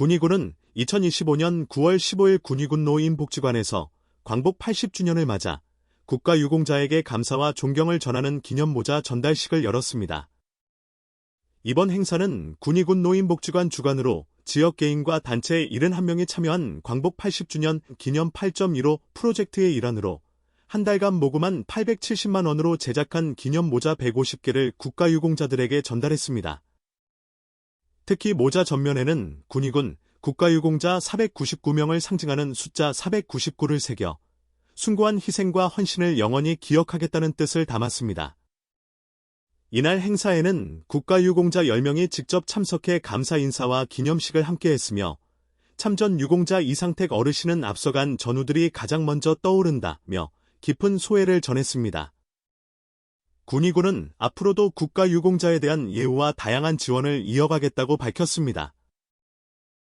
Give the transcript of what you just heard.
군의군은 2025년 9월 15일 군의군 노인복지관에서 광복 80주년을 맞아 국가유공자에게 감사와 존경을 전하는 기념모자 전달식을 열었습니다. 이번 행사는 군의군 노인복지관 주관으로 지역 개인과 단체 71명이 참여한 광복 80주년 기념 8.15 프로젝트의 일환으로 한 달간 모금한 870만 원으로 제작한 기념 모자 150개를 국가유공자들에게 전달했습니다. 특히 모자 전면에는 군의군 국가유공자 499명을 상징하는 숫자 499를 새겨 숭고한 희생과 헌신을 영원히 기억하겠다는 뜻을 담았습니다. 이날 행사에는 국가유공자 10명이 직접 참석해 감사 인사와 기념식을 함께했으며 참전 유공자 이상택 어르신은 앞서간 전우들이 가장 먼저 떠오른다며 깊은 소회를 전했습니다. 군의군은 앞으로도 국가유공자에 대한 예우와 다양한 지원을 이어가겠다고 밝혔습니다.